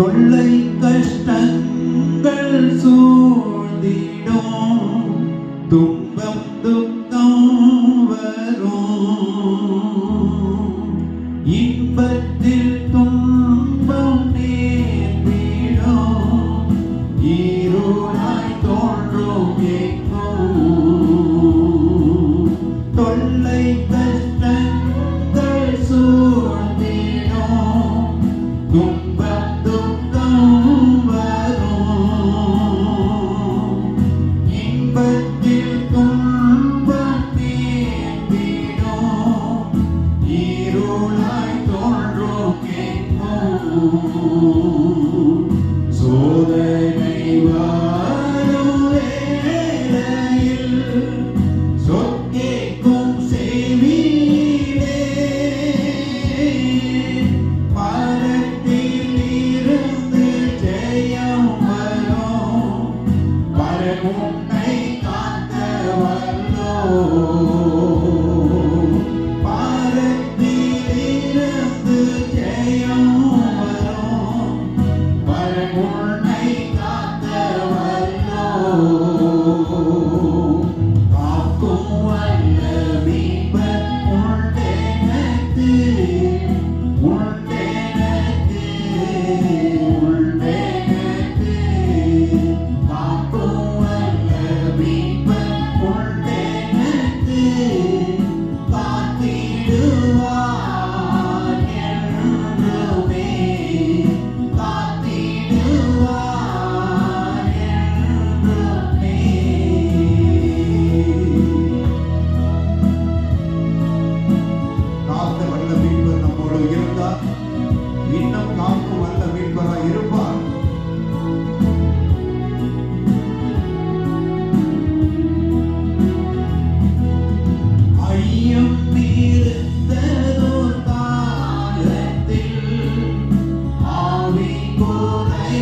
தொல்லை கஷ்டங்கள் சூழ்ந்திடும். துன்பம் துக்கம் வரும். இன்ப இருப்பார் இன்னும் காப்பு வந்த மீட்பராய் இருப்பார். ஐயம் தீர்த்ததோ தாரத்தில் ஆவி கோதை